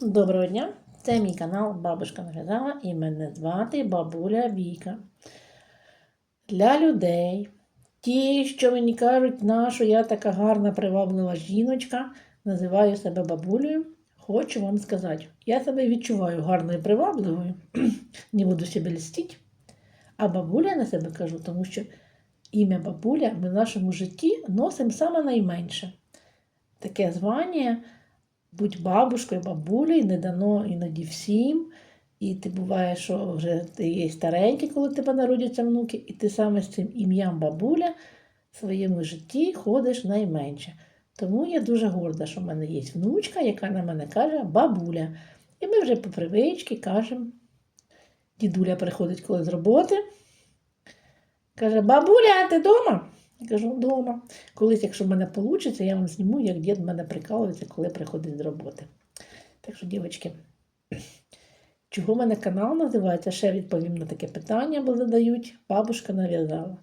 доброго дня! Це мій канал Бабушка нав'язала і мене звати Бабуля Віка. Для людей, ті, що мені кажуть, на що я така гарна, приваблива жіночка, називаю себе бабулею, хочу вам сказати, я себе відчуваю гарною привабливою, не буду себе льстити. А бабуля на себе кажу, тому що ім'я бабуля ми в нашому житті носимо саме найменше. Таке звання будь бабушкою, бабулею не дано іноді всім. І ти буває, що вже ти є старенький, коли тебе народяться внуки, і ти саме з цим ім'ям бабуля в своєму житті ходиш найменше. Тому я дуже горда, що в мене є внучка, яка на мене каже бабуля. І ми вже по привичці кажемо. Дідуля приходить коли з роботи. Каже, бабуля, ти вдома? Я кажу, вдома. Колись, якщо в мене вийде, я вам зніму, як дід мене прикалується, коли приходить з роботи. Так що, дівчатки, чого в мене канал називається? Ще відповім на таке питання, бо задають. Бабушка нав'язала.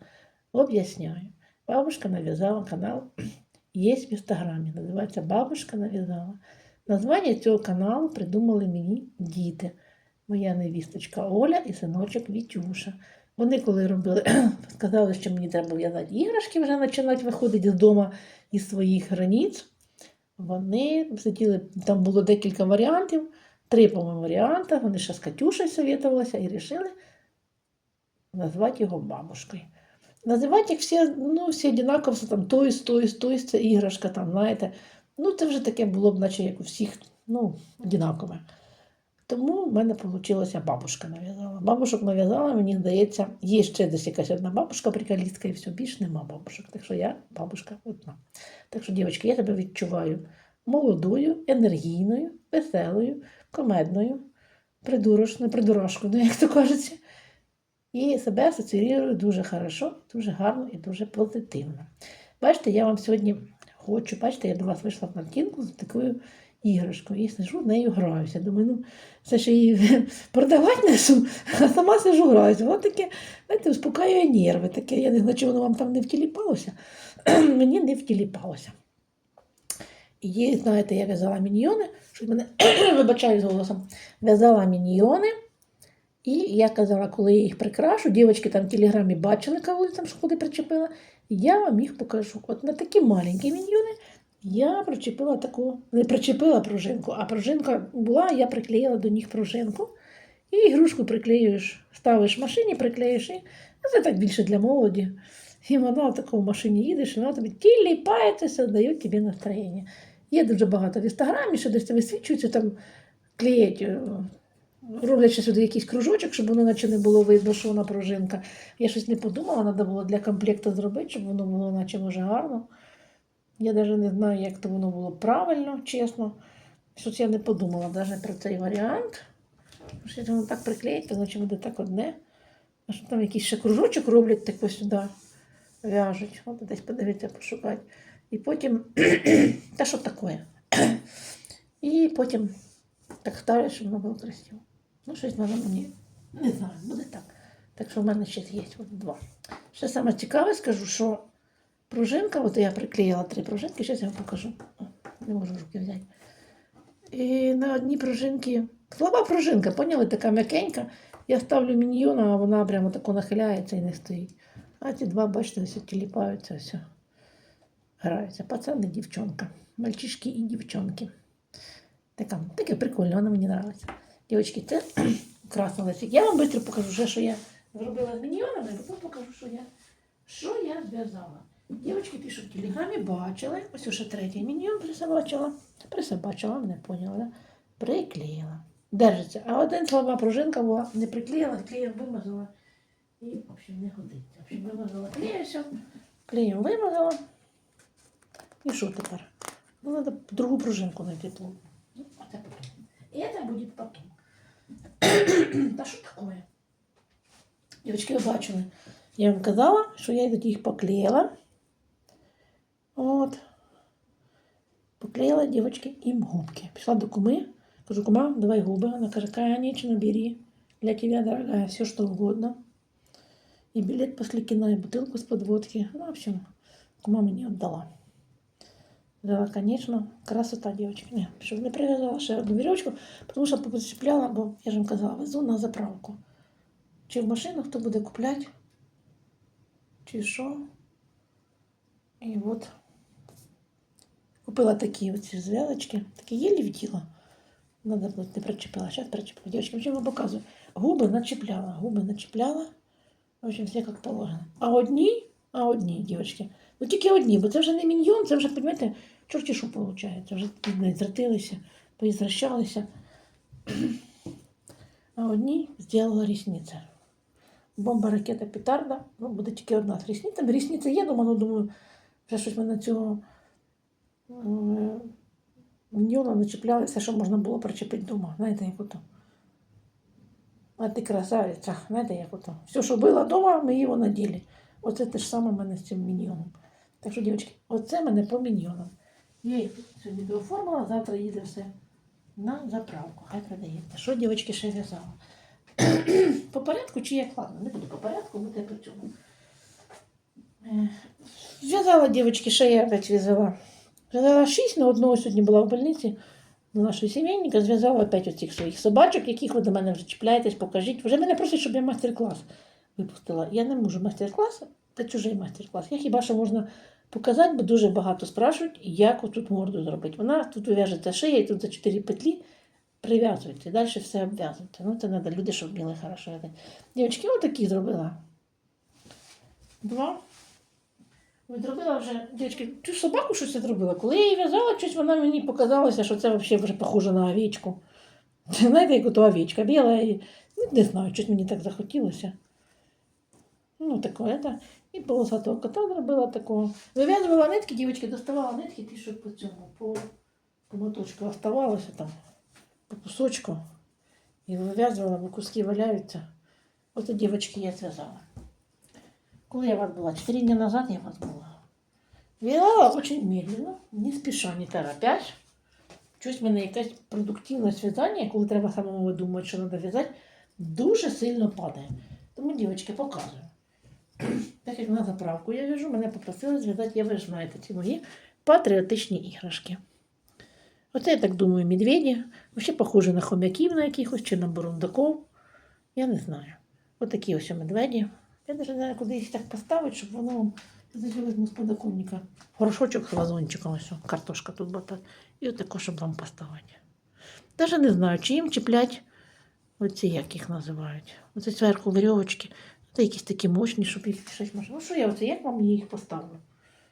Об'ясняю. Бабушка нав'язала канал. Є в інстаграмі. Називається Бабушка нав'язала. Названня цього каналу придумали мені діти. Моя невісточка Оля і синочок Вітюша. Вони коли робили, сказали, що мені треба в'язати іграшки, вже починати виходити з дому із своїх границь. Вони сиділи, там було декілька варіантів, три, по-моєму, варіанти. Вони ще з Катюшею совєтувалися і вирішили назвати його бабушкою. Називати їх всі, ну, всі однаково, там тойс, тойс, тойс, це іграшка, там, знаєте. Ну, це вже таке було б, наче як у всіх, ну, однакове. Тому в мене вийшла бабушка нав'язала. Бабушок нав'язала, мені здається, є ще десь якась одна бабушка приколістка, і все, більше нема бабушок. Так що я бабушка одна. Так що, дівчатки, я тебе відчуваю молодою, енергійною, веселою, комедною, придурошною, придурашкою, як то кажеться. І себе асоціюю дуже хорошо, дуже гарно і дуже позитивно. Бачите, я вам сьогодні хочу, бачите, я до вас вийшла в картинку з такою іграшкою. І сижу, нею граюся. Думаю, ну це ж її продавати несу, а сама сижу граюся. Воно таке, знаєте, успокаює нерви. Таке, я не знаю, чи воно вам там не втіліпалося. Мені не втіліпалося. І знаєте, я в'язала міньйони, що мене вибачаю з голосом, в'язала міньйони. І я казала, коли я їх прикрашу, дівчатки там в телеграмі бачили, коли там куди причепила, я вам їх покажу. От на такі маленькі міньйони я причепила таку, не причепила пружинку, а пружинка була, я приклеїла до них пружинку. І ігрушку приклеюєш, ставиш в машині, приклеїш, і це так більше для молоді. І вона в такому машині їдеш, і вона тобі тіліпається, дає тобі настроєння. Є дуже багато в інстаграмі, що десь висвічується, там клеять, е, роблячи сюди якийсь кружочок, щоб воно наче не було видно, що вона пружинка. Я щось не подумала, треба було для комплекту зробити, щоб воно було наче може гарно. Я навіть не знаю, як то воно було правильно, чесно. Щось я не подумала навіть про цей варіант. Що воно так приклеїть, то значить буде так одне. А що там якийсь ще кружочок роблять тако сюди, в'яжуть. От десь подивитися, пошукати. І потім, та що таке? І потім так ставлять, щоб воно було красиво. Ну, щось воно мені не знаю, буде так. Так що в мене ще є от два. Ще саме цікаве скажу, що пружинка, от я приклеїла три пружинки, зараз я вам покажу. О, не можу руки взяти. І на одній пружинці, слаба пружинка, поняли, така м'якенька. Я ставлю міньйона, а вона прямо тако нахиляється і не стоїть. А ці два, бачите, все тіліпаються, все. Граються. Пацани, дівчонка. Мальчишки і дівчонки. Така, таке прикольне, воно мені подобається. Дівчатки, це красилося. Я вам швидко покажу, що я зробила з міньйонами, потім покажу, що я, що я зв'язала. Дівчатки пишуть в телеграмі, бачили. Ось уже третій міньйон присобачила. Присобачила, мене поняла, да? приклеїла. Держиться. А один слаба пружинка була, не приклеїла, клеєм вимазала. І, в общем, не годиться. В общем, вимазала клеєм. Клеєм вимазала. І що тепер? Ну, треба другу пружинку знайти плотну. Ну, это потом. Это будет потом. Та що таке? Дівчатки, ви бачили. Я вам казала, що я їх поклеїла. От. Поклеїла, дівчатки, їм губки. Пішла до куми. Кажу, кума, давай губи. Она каже, конечно, бери. Для тебя, дорогая, все, что угодно. И билет после кино, и бутылку с подводки. Ну, в общем, кума мне отдала. Да, конечно, красота, девочки. Не, щоб не прив'язала ще одну вірьовочку, тому що поцепляла, бо я ж вам казала, везу на заправку. Чи в машину хто буде купляти, чи що. І от купила такі оці зв'язочки, такі єлі вділа. Надо було не причепила, зараз причепила. Девочки, чим вам показую? Губи начепляла, губи начепляла. В общем, все як положено. А одні, а одні, дівчатки. Ну тільки одні, бо це вже не міньйон, це вже, розумієте, чорті що виходить. Вже зратилися, поізращалися. А одні зробила рісниці. Бомба, ракета, петарда. Ну, буде тільки одна з рісницями. Рісниця є, дома, ну думаю, вже щось ми на цього е, міньйона начепляли все, що можна було причепити вдома. Знаєте, як ото. А ти красавиця, знаєте, як ото. Все, що було вдома, ми його наділи. Оце те ж саме в мене з цим міньйоном. Так що, дівчатки, оце мене по міньйонам. Я їх сьогодні дооформила, завтра їде все на заправку. Хай продається. Що, дівчатки, ще в'язала? по порядку чи як? Ладно, не буду по порядку, буде по цьому. Е, Зв'язала, дівчатки, ще я опять в'язала. Зв'язала шість, на одного сьогодні була в больниці. До нашого сімейника зв'язала опять оцих своїх собачок, яких ви до мене вже чіпляєтесь, покажіть. Вже мене просять, щоб я майстер-клас випустила. Я не можу майстер-клас, це чужий майстер-клас. Я хіба що можна показати, бо дуже багато спрашують, як отут морду зробити. Вона тут вив'яжеться шия, і тут за чотири петлі прив'язується. І далі все обв'язується. Ну, це треба люди, щоб вміли хорошо. Дівчатки, отакі зробила. Два. Ой, Зробила вже, дівчатки, цю собаку щось зробила. Коли я її в'язала, щось вона мені показалося, що це взагалі вже похоже на овечку. Знаєте, як ото овечка біла і ну, не знаю, щось мені так захотілося. Ну, таке, це. І полосатого кота зробила такого. Вив'язувала нитки, дівчатки, доставала нитки, ті, що по цьому, по, по моточку оставалося там, по кусочку. І вив'язувала, бо куски валяються. Ото дівчатки я зв'язала. Коли я вас була? Четыре дня назад я вас була. В'язала очень медленно, не спіша, не торопясь. Щось в мене якась продуктивність в'язання, коли треба самому видумати, що треба в'язати, дуже сильно падає. Тому, дівчатки, показую. Так як на заправку я в'яжу, мене попросили зв'язати, я ви ж знаєте, ці мої патріотичні іграшки. Оце, я так думаю, медведі. Взагалі похоже на хом'яків на якихось чи на бурундаков. Я не знаю. Отакі ось медведі. Я навіть не знаю, куди їх так поставити, щоб воно з подоконника. Горшочок з вазончиком, ось картошка тут бота. І отако, щоб вам поставити. Навіть не знаю, чи їм чіплять оці, як їх називають. Оце зверху вірьовочки. Це якісь такі мощні, щоб їх щось можна. Ну що я оце, як вам їх поставлю?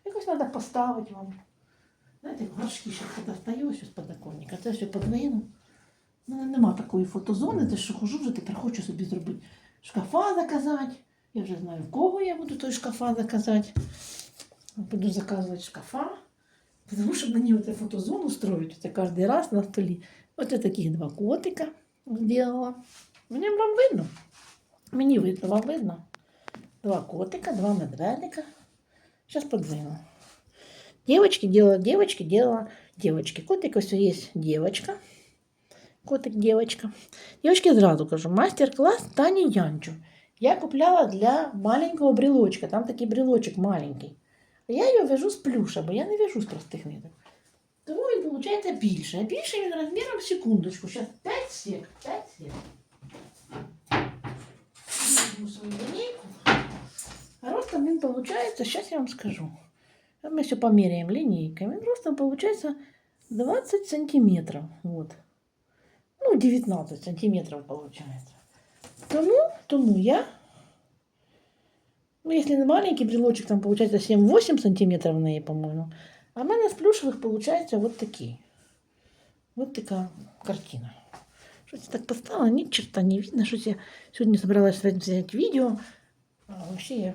Якось треба поставити вам. Знаєте, горшки ще достаю ось з подоконника. Це все подвину. У мене нема такої фотозони, де що хожу вже тепер хочу собі зробити шкафа заказати. Я вже знаю, в кого я буду той шкафа заказати. Буду заказувати шкафа. Тому що мені оце фотозону строють це кожен раз на столі. Оце таких два котика зробила. Мені вам видно. Мені видно, вам видно. Два котика, два медведика. Сейчас подвину. Девочки делала, девочки делала, девочки. Котик ось є девочка. Котик, девочка. Девочки, зразу кажу, мастер-класс Тані Янчу. Я купляла для маленького брелочка. Там такий брелочок маленький. А я його вяжу з плюша, бо я не вяжу з простих ниток. Тому він виходить більше. А більше він розміром секундочку. Зараз 5 сек. 5 сек. Візьму свою линейку. А ростом він виходить, зараз я вам скажу. Мы все померяем линейками. Ростом получается 20 сантиметров. Вот. Ну, 19 сантиметров получается. Тому, тому я, ну, если не маленький брелочек, там получается 7-8 сантиметров на ней, по-моему. А в мене з плюшевых получается вот такие. Вот такая картина. Что-то так поставила, ни черта не видно. Что я сегодня собралась взять видео, а вообще я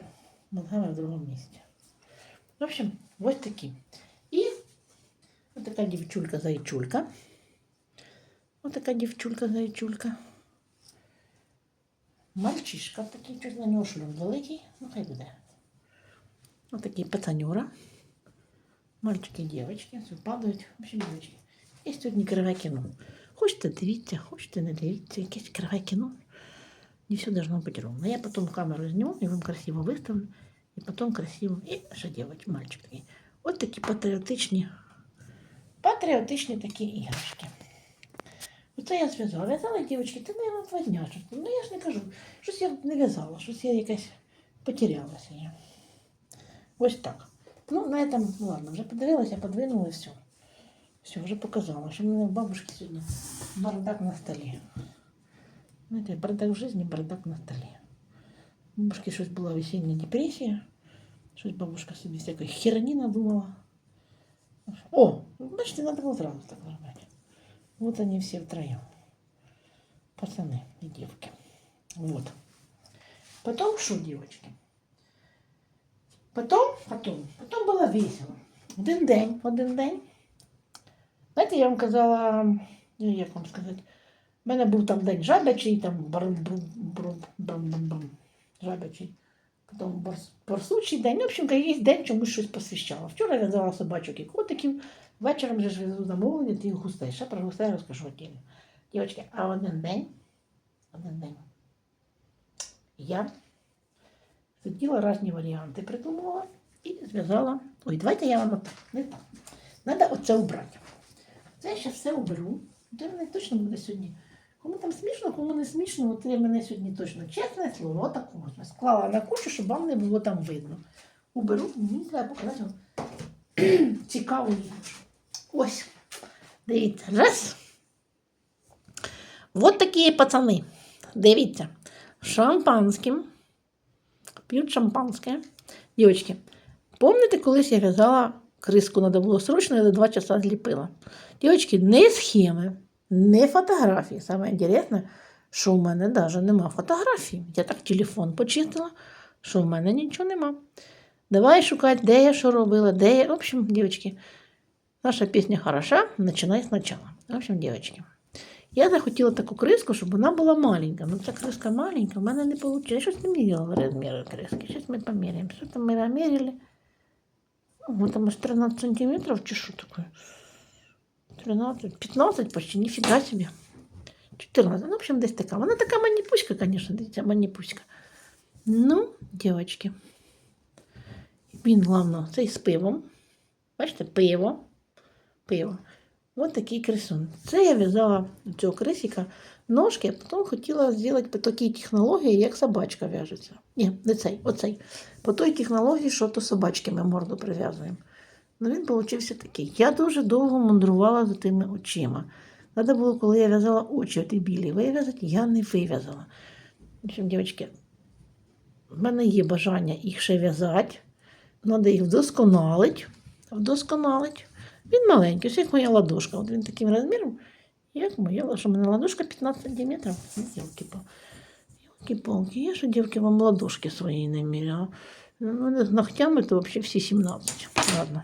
мозгами в другом месте. В общем, вот такі. І ось така дівчулька-зайчулька. Ось така дівчулька-зайчулька. Мальчишка такий, щось на нього шлюм великий. Ну, хай буде. Ось пацанюра. Мальчики і дівчатки, все падають. В общем, дівчатки. Є сьогодні криве кіно. Хочете дивіться, хочете не дивіться, якесь криве кіно. Не все должно быть ровно. Я потом камеру сниму и вам красиво выставлю. І потім красиво. І ще дівчат, мальчик такий. От такі патріотичні Патріотичні такі іграшки. Оце я зв'язала. В'язала, мабуть, два дня. щось. Ну я ж не кажу. Щось я не в'язала, щось я якась потерялася я. Ось так. Ну, на этом, ну ладно, вже подивилася, подвинула і все. Все, вже показала, що в мене у бабушки сьогодні бардак на столі. Знаєте, бардак в житті, бардак на столі. У бабушки щось була весільна депресія. Щось бабушка собі всякої херні надумала. О, бачите, надо було зразу так зробити. Вот они все втроем. Пацаны и девки. Вот. Потом что, девочки? Потом, потом, потом было весело. Один день, один день. Знаєте, я вам казала, ну, як вам сказати, в мене був там день жабячий, там брум брум брум брум брум брум жабячий. Потім борс, борсучий день. В общем, якийсь день чомусь щось посвящала. Вчора я в'язала собачок і котиків, вечором же ж везу замовлення, ти гусей. Ще про гусей розкажу отдельно. Дівчатки, а один день, один день, я сиділа різні варіанти, придумувала і зв'язала. Ой, давайте я вам отак. Не так. Треба оце убрати. Це я ще все уберу. Це мене точно буде сьогодні. Кому там смішно, кому не смішно, от мене сьогодні точно чесне слово, отаку склала на кучу, щоб вам не було там видно. Уберу, мені треба показати цікаву. Ось. Дивіться, раз. Вот такі пацани. Дивіться. Шампанським. П'ють шампанське. Дівчатки, помните, колись я в'язала криску, треба було срочно, я за два часа зліпила. Дівчатки, не схеми, не фотографії. Саме інтересне, що в мене навіть нема фотографій. Я так телефон почистила, що в мене нічого нема. Давай шукати, де я що робила, де я. В общем, дівчатки, наша пісня хороша, починай спочатку. В общем, дівчатки. Я захотіла таку криску, щоб вона була маленька. Ну, ця криска маленька, в мене не вийшло. Я щось не міряла розміри криски. Зараз ми поміряємо. Що там ми наміряли? Ого, там аж 13 сантиметров, чи що таке? 13, 15 почти, ніфіга собі. 14, ну, в общем, десь така. Вона така маніпуська, звісно, дивіться, маніпуська. Ну, дівчатки. Він, головно, цей з пивом. Бачите, пиво. Пиво. Ось такий крисун. Це я в'язала цього крисика ножки, а потім хотіла зробити по такій технології, як собачка в'яжеться. Ні, не цей, оцей. По той технології, що то собачки ми морду прив'язуємо. Ну він получився такий. Я дуже довго мандрувала за тими очима. Треба було, коли я в'язала очі, ті білі вив'язати, я не вив'язала. В дівчатки, в мене є бажання їх ще в'язати. Треба їх вдосконалити. Вдосконалити. Він маленький, ось як моя ладошка. От він таким розміром, як моя ладошка. У мене ладошка 15 сантиметрів. Елки-палки. Я що, дівки, вам ладошки свої не міряла. Ну, з ногтями то взагалі всі 17. Ладно.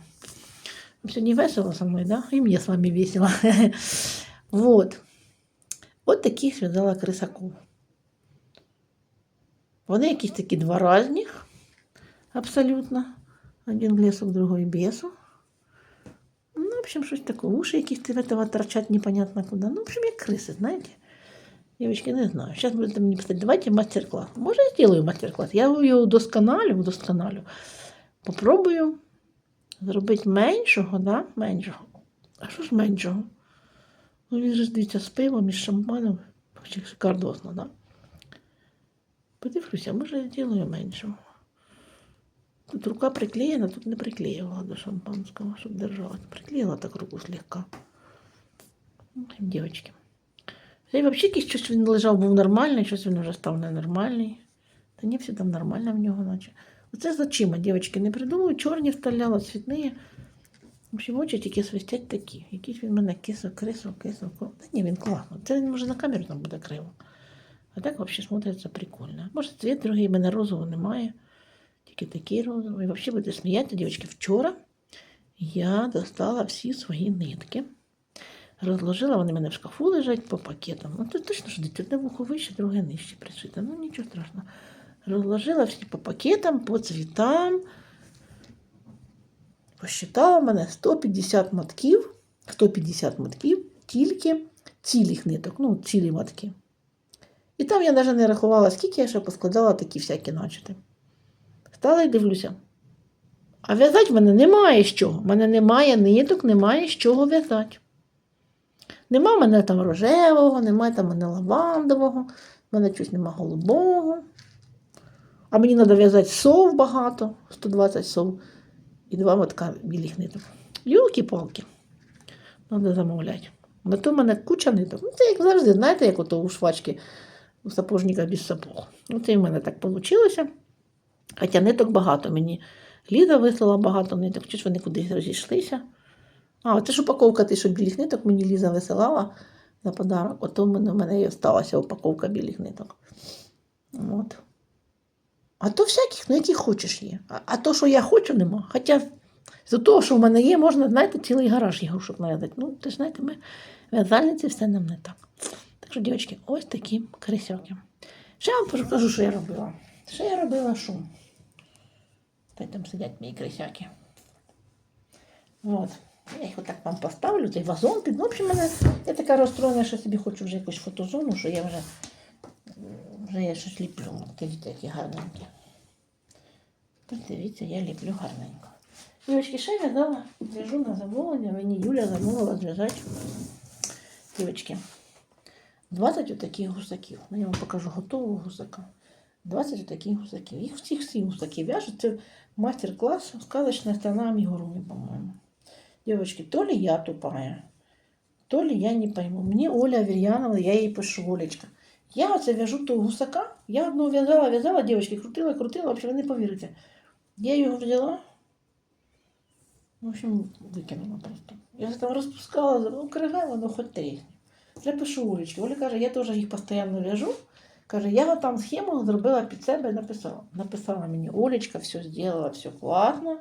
Сьогодні весело со мною, да? І мені з вами весело. вот. От таких зв'язала крисаков. Вони якісь такі два різних. Абсолютно. Один лесок, другой бесу. Общем, щось таке. Уши якісь этого торчать непонятно куда. Ну, в общем, як криси, знаете. Девочки, не знаю. Сейчас будете мне писать, давайте мастер-класс. Может, я сделаю мастер-класс. Я його удосконалю, удосконалю. Попробую зробити меншого, да? Меншого. А що ж меншого? Ну, він же, дивіться, з пивом і з шампаном. Шикардосно, да? Подивлюся, може, я зроблю меншого. Тут рука приклеєна, тут не приклеювала до шампанського, щоб держала. Приклеїла так руку слегка. Дівчатки. Та й взагалі якийсь щось він лежав, був нормальний, щось він вже став ненормальний. Та ні, все там нормально в нього, наче. Оце з очима, дівчатки, не придумую, чорні вставляла, цвітні. В общем, очі тільки свистять такі. Якийсь він мене кисо, крисо, кисо. ко- Та ні, він класно. Це він може на камеру там буде криво. А так взагалі смотриться прикольно. Може, цвіт другий, мене розового немає. Тільки такий розовий. І взагалі буде сміятися, дівчатки. Вчора я достала всі свої нитки. Розложила, вони в мене в шкафу лежать по пакетам. Ну, це точно ж дитя, одне вухо вище, друге нижче пришите. Ну, нічого страшного. Розложила всі по пакетам, по цвітам. Посчитала в мене 150 мотків. 150 мотків, тільки цілих ниток, ну, цілі мотки. І там я навіть не рахувала, скільки я ще поскладала такі всякі начати. Стала і дивлюся. А в'язати в мене немає з чого. В мене немає ниток, немає з чого в'язати. Нема в мене там рожевого, немає там мене лавандового, в мене щось нема голубого. А мені треба в'язати сов багато, 120 сов і два мотка білих ниток. Юлки-палки. Треба замовляти. На то в мене куча ниток. Ну, це як завжди, знаєте, як ото у швачки у сапожника без сапог. Ну, це і в мене так вийшло. Хоча ниток багато. Мені Ліда вислала багато ниток, чи ж вони кудись розійшлися. А, це ж упаковка ти, що білих ниток мені Ліза висилала на подарок. Ото в мене, в мене і осталася упаковка білих ниток. От. А то всяких, ну які хочеш є. А, а то, що я хочу, нема. Хоча з того, що в мене є, можна, знаєте, цілий гараж ігрушок нав'язати. Ну, ти ж знаєте, ми в'язальниці все нам не так. Так що, дівчатки, ось такі крисьоки. Ще вам покажу, що я робила. Що я робила що? Та там сидять мої крисяки. От. Я їх отак вам поставлю, цей вазон під. Ну, в общем, мене, я така розстроєна, що собі хочу вже якусь фотозону, що я вже, вже я щось ліплю. Дивіться, які гарненькі. Дивіться, я ліплю гарненько. Дівчатки, ще я дала, в'яжу на замовлення, мені Юля замовила зв'язати. Дівчатки, 20 отаких гусаків. Ну, я вам покажу готового гусака. 20 отаких гусаків. Їх всіх всі гусаки в'яжуть. Це мастер-клас «Сказочная страна Амигуруми», по-моему. Девочки, то ли я тупая, то ли я не пойму. Мені Оля Аверьянова, я їй пишу, Олечка. Я оце в'яжу того гусака. Я одного в'язала, в'язала, дівчатки, крутила, крутила, взагалі не повірите. Я його взяла. В общем, викинула просто. Я там розпускала, ну, криве, воно хоч трісне. Я пишу Олечки. Оля каже, я теж їх постійно в'яжу. Каже, я там схему зробила під себе і написала. Написала мені, Олечка, все зробила, все класно.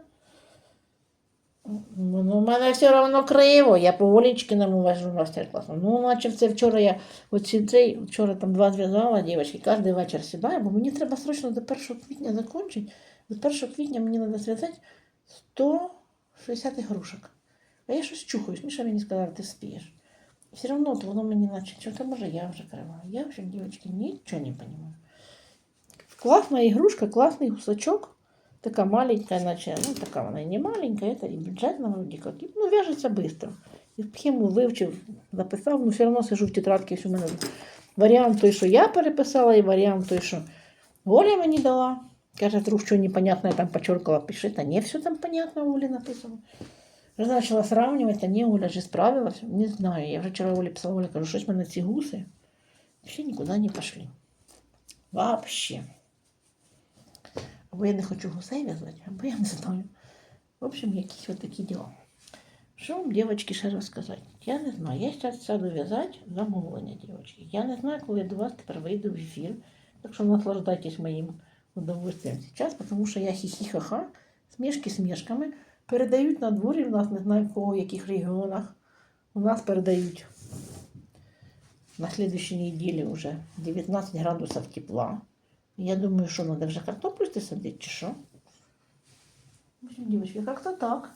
Ну, у мене все одно криво, я по Олечкиному вожу мастер-клас. Ну, наче це вчора я оці цей, вчора там два зв'язала, дівчатки, кожен вечір сідаю, бо мені треба срочно до 1 квітня закінчити. До 1 квітня мені треба зв'язати 160 грушок. А я щось чухаюсь, Міша мені сказав, ти спієш Все равно вот воно мені наче, что-то може я вже крива. Я вообще, девочки, ничего не понимаю. Классная игрушка, классный гусачок. Такая маленькая, иначе, ну, такая она и не маленькая, это и бюджетная вроде как. И, Ну, вяжется быстро. І схему вивчив, записав, ну все одно сижу в тетрадці, що в мене варіант той, що я переписала, і варіант той, що Оля мені дала. Каже, вдруг що непонятно, я там почеркала, пиши, та не все там понятно, Оля написала. Вже почала сравнювати, та ні, Оля вже справилась. Не знаю, я вже вчора Олі писала, Оля, кажу, щось в мене ці гуси ще нікуди не пішли. Вообще. Або я не хочу гусей в'язати, або я не знаю. В общем, якісь от такі діла. Що вам, дівчатки, ще розказати? Я не знаю. Я зараз сяду в'язати замовлення, дівчатки. Я не знаю, коли я до вас тепер вийду в ефір. Так що наслаждайтесь моїм удовольствием сейчас, тому що я хі-хі-ха-ха, смішки смішками. Передають на дворі, у нас не знаю в кого, в яких регіонах. У нас передають на следующей неделе уже 19 градусов тепла. Я думаю, що треба вже картоплю садити, чи що? В дівчатки, як-то так.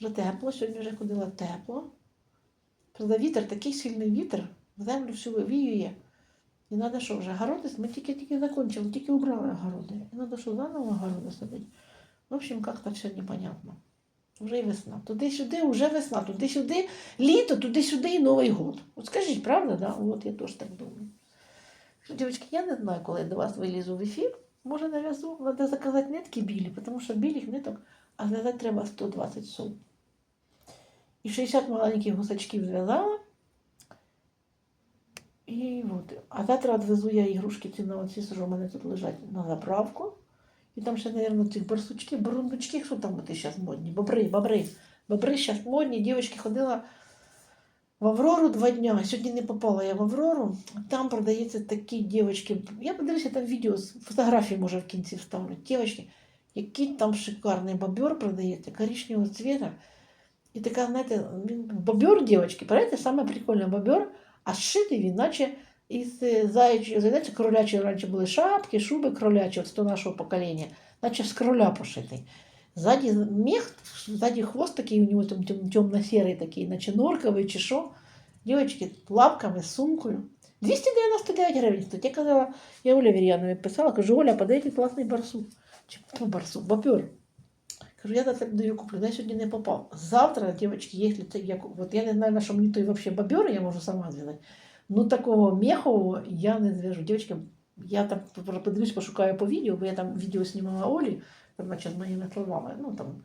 Вже тепло, сьогодні вже ходила тепло. Правда, вітер, такий сильний вітер, землю всю вивіює. І треба що вже, городи, ми тільки-тільки закончили, тільки убрали огороди. І треба що заново огороди садити. В общем, как-то все непонятно. Вже і весна. Туди-сюди, вже весна, туди-сюди, літо, туди-сюди і Новий год. От скажіть, правда, да? От я теж так думаю. Дівчатки, я не знаю, коли я до вас вилізу в ефір. Може, нав'язу, треба заказати нитки білі, тому що білих ниток, а зв'язати треба 120 сов. І 60 маленьких гусачків зв'язала. І от. А завтра відвезу я ігрушки ці на оці, що в мене тут лежать на заправку. І там ще, мабуть, ці барсучки, бурундучки, що там бути зараз модні? Бобри, бобри. Бобри зараз модні. Дівчатки ходила в Аврору два дня. Сьогодні не попала я в Аврору. Там продається такі дівчатки. Я подивлюся там відео, з фотографії, може, в кінці вставлю. Дівчатки, який там шикарний бобер продається, коричневого цвета. І така, знаєте, бобер, дівчатки, понимаете, саме прикольне бобер, а зшитий він, наче із е, знаєте, кролячі раніше були шапки, шуби кролячі, от того нашого покоління, наче з кроля пошитий. Ззаді мех, ззаді хвост такий у нього там темно-серий такий, наче норковий чи що. Дівчатки, лапками, сумкою. 299 гривень стоїть. Я казала, я Оля Вір'янові писала, кажу, Оля, подайте класний барсук. Чи ну, барсук, бобер. Кажу, я за це даю куплю, я сьогодні не попав. Завтра, дівчатки, якщо це я, от я не знаю, на що мені той вообще бобер, я можу сама зв'язати. Ну такого мехового я не зв'яжу. Дівчатки, я там подивлюсь, пошукаю по відео, бо я там відео знімала Олі, там, з моїми словами, ну там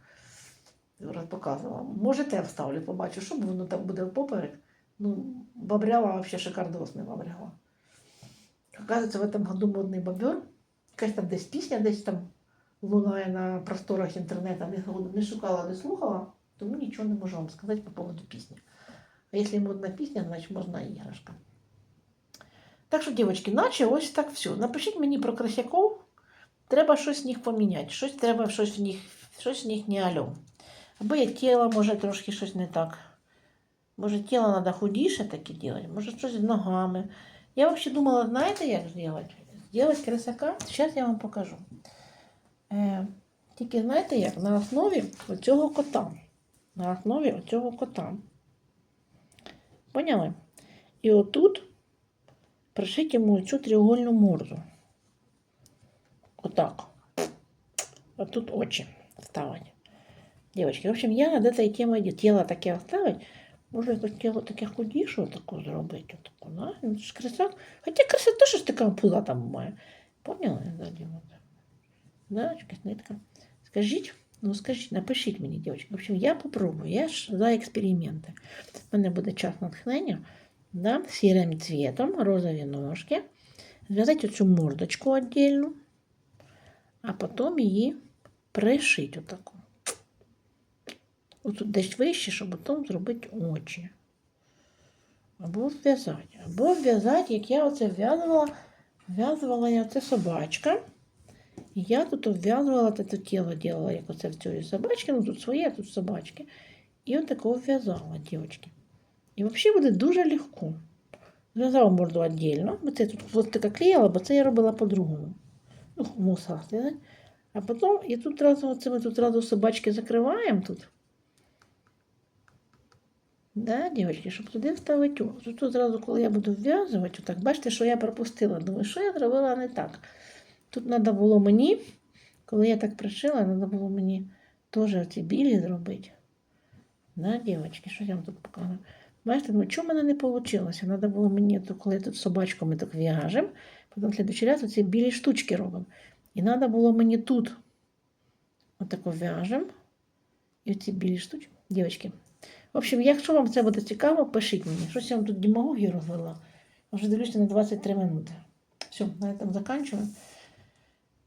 показувала. Може, те вставлю, побачу, що воно там буде поперек. Ну, бобряла вообще шикардосне бобряла. Оказывается, в этом году модний бобер. Якась там десь пісня, десь там лунає на просторах інтернету, не, не шукала, не слухала, тому нічого не можу вам сказати по поводу пісні. А якщо модна пісня, значить можна іграшка. Так що, дівчатки, наче ось так все. Напишіть мені про красяков. Треба щось в них поміняти. Щось треба, щось в них, щось в них не альо. Або є тіло, може трошки щось не так. Може, тіло треба худіше таке робити, може щось з ногами. Я взагалі думала, знаєте, як зробити? Зробити красака. Зараз я вам покажу. Е, тільки знаєте як? На основі оцього кота. На основі оцього кота. Поняли? І отут пришить йому цю треугольну морду. Отак. А тут очі ставить. Девочки, в общем, я над этой темой иду. Таке оставить. Може, якось тіло таке худіше таку зробити. Отаку, да? Ну, ж красак. Хоча краса теж така пуза там має. Поняли? Да, якась нитка. Скажіть, ну скажіть, напишіть мені, дівчатки. В общем, я попробую, я ж за експерименти. У мене буде час натхнення. Да, сірим цвітом, розові ножки. Зв'язати оцю мордочку віддільну, а потім її пришити отаку. Отут десь вище, щоб потім зробити очі. Або в'язати. Або в'язати, як я оце в'язувала, в'язувала я оце собачка. І я тут обв'язувала це тіло ділала, як оце в цієї собачки. Ну тут своє, тут собачки. І от такого в'язала, дівчатки. І взагалі буде дуже легко. Зв'язала морду віддільно, бо це тут така клеїла, бо це я робила по-другому. Ну, мусила. А потім і тут разом оце ми тут разом собачки закриваємо тут. Да, дівчатки, щоб туди вставити. Тут одразу, коли я буду вв'язувати, отак, бачите, що я пропустила. Думаю, що я зробила не так. Тут треба було мені, коли я так пришила, треба було мені теж оці білі зробити. Да, дівчатки, що я вам тут показую? Бачите, думаю, чому в мене не вийшло? Треба було мені, то, коли тут собачку ми так в'яжемо, потім в следующий раз оці білі штучки робимо. І треба було мені тут отако в'яжемо. І оці білі штучки. Дівчатки, в общем, якщо вам це буде цікаво, пишіть мені. Щось я вам тут демагогію розвела. Вже дивлюся на 23 минути. Все, на цьому закінчуємо.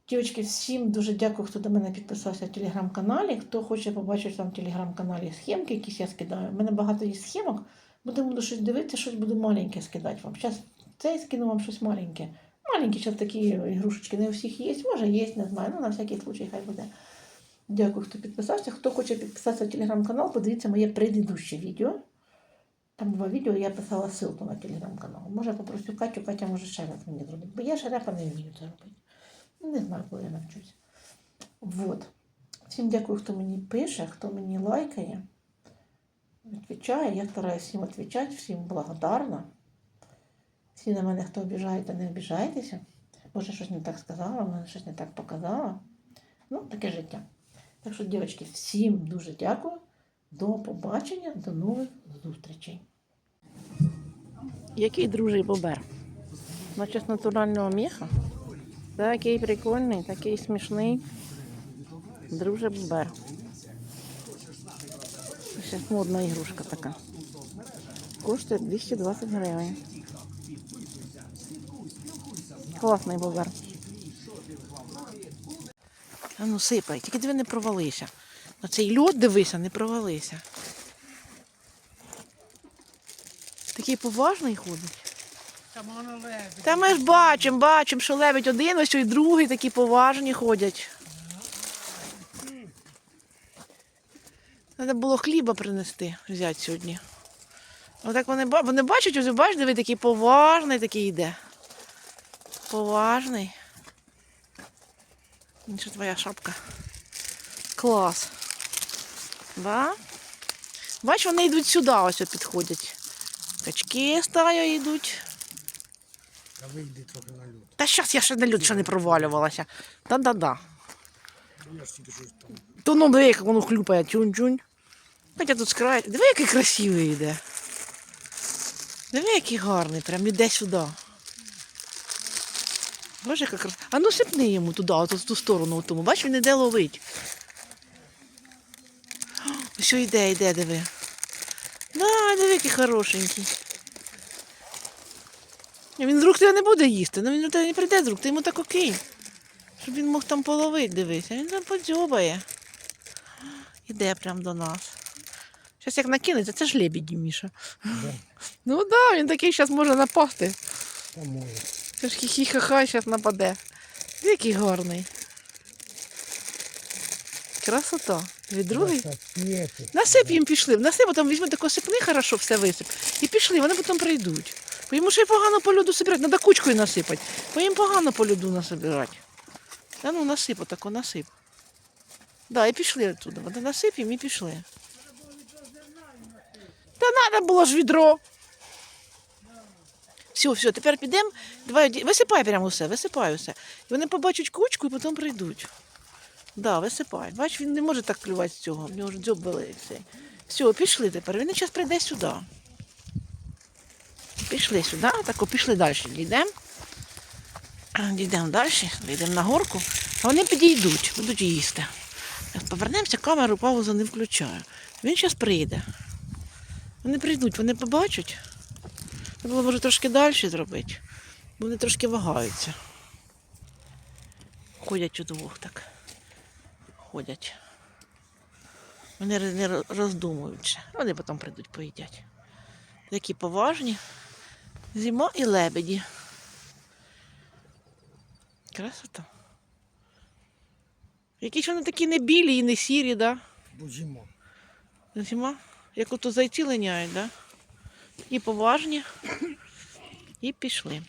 Дівчатки, всім дуже дякую, хто до мене підписався в телеграм-каналі. Хто хоче побачити там в телеграм-каналі схемки, якісь я скидаю. У мене багато є схемок. Будемо щось дивитися, щось буду маленьке скидати вам. Зараз цей скину вам щось маленьке. Маленькі зараз такі ігрушечки не у всіх є. Може, є, не знаю. Ну, на всякий случай хай буде. Дякую, хто підписався. Хто хоче підписатися в телеграм-канал, подивіться моє предыдуще відео. Там два відео, я писала ссылку на телеграм-канал. Може, попрошу Катю, Катя може ще раз мені зробити. Бо я шарапа не вмію це робити. Не знаю, коли я навчусь. Вот. Всім дякую, хто мені пише, хто мені лайкає, відповідає. Я стараюсь всім відповідати, всім благодарна. Всі на мене, хто обіжаєте, не обіжайтеся. Може, щось не так сказала, може, щось не так показала. Ну, таке життя. Так що, дівчатки, всім дуже дякую. До побачення, до нових зустрічей. Який дружий бобер? Наче з натурального міха. Такий прикольний, такий смішний. Друже бобер. Ще модна ігрушка така. Коштує 220 гривень. Класний бобер. А ну сипай, тільки диви не провалися. На цей льод дивися, не провалися. Такий поважний ходить. Та ми ж бачимо, бачимо, що лебедь один, ось і другий такі поважні ходять. Треба було хліба принести, взяти сьогодні. Отак вони, вони бачать, ось бачиш, диви, такий поважний такий йде. Поважний. Інша твоя шапка. Клас. Да? Бач, вони йдуть сюди, ось підходять. Качки стаю йдуть. Та вийди трохи на лід. Та щас я ще на люд ще не провалювалася. Да-да-да. Я ж тільки щось там. То ну диви, як воно хлюпає, чунь-чунь. Хоча тут краю. Диви, який красивий йде. Диви, який гарний, прям іде сюди. Боже, яка краса. А ну сипни йому туди, от в ту сторону, тому. Бач, він іде ловить. Ось йде, йде, диви. Да, диви, який хорошенький. Він з рук тебе не буде їсти, ну він до тебе не прийде з рук, ти йому так окей. Щоб він мог там половити, дивись. Він там подзьобає. Іде прямо до нас. Щас як накинеться, це ж лебеді, Міша. Ну так, да, він такий зараз може напасти. Та може. Це ж хі-хі-ха-ха зараз нападе. Який гарний. Красота. Від другий. Насип їм пішли. Насип, потім візьми тако сипни, хорошо, все висип. І пішли, вони потім прийдуть. Бо йому ще й погано по льоду собирати, треба кучкою насипати. Бо їм погано по льоду насипати. Та ну насип, отако насип. Да, і пішли оттуда. Вони насип їм і пішли. Та треба було ж відро. Все, все, тепер підемо. Давай, висипай прямо все, висипай усе. І вони побачать кучку і потім прийдуть. Да, висипай. Бач, він не може так клювати з цього. В нього ж дзьоб великий. Все, пішли тепер. Він зараз прийде сюди. Пішли сюди, тако пішли далі. Дійдемо. Дійдемо далі, йдемо на горку, а вони підійдуть, будуть їсти. Повернемося, камеру паузу не включаю. Він зараз прийде. Вони прийдуть, вони побачать. Треба було може трошки далі зробити. Бо вони трошки вагаються. Ходять удвох так. Ходять. Вони не роз- роздумують. Вони потім прийдуть, поїдять. Такі поважні. Зима і лебеді. Красота. Якісь вони такі не білі і не сірі, да? Бо зима. Зима. Як ото зайці линяють, да? І поважні. І пішли.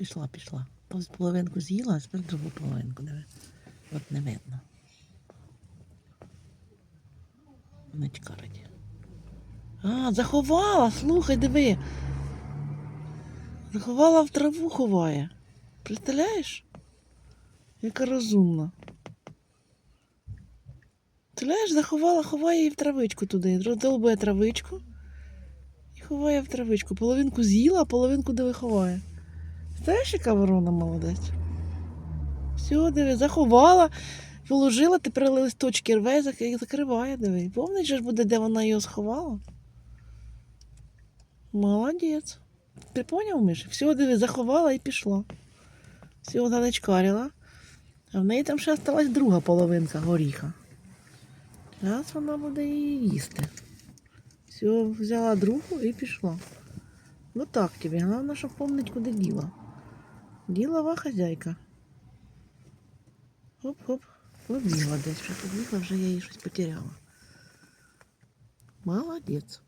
Пішла, пішла. Пол- Половинку з'їла, а тепер другу половинку. Диви. От не видно. Не. А, заховала, слухай, диви. Заховала в траву ховає. Представляєш? Яка розумна. Представляєш, заховала, ховає її в травичку туди. Роздолбує травичку і ховає в травичку. Половинку з'їла, а половинку диви ховає. Знаєш, яка ворона молодець? Все, диви, заховала, положила, тепер листочки рве і закриває, диви. Помниш, же ж буде, де вона його сховала? Молодець. Ти поняв, Миш? Все, диви, заховала і пішла. Все, вона не чкарила. А в неї там ще осталась друга половинка горіха. Зараз вона буде її їсти. Все, взяла другу і пішла. Ну так тобі, головне, щоб помнить, куди діла. Ділова хазяйка. Хоп-хоп. Побігла десь, вже побігла, вже я її щось потеряла. Молодець.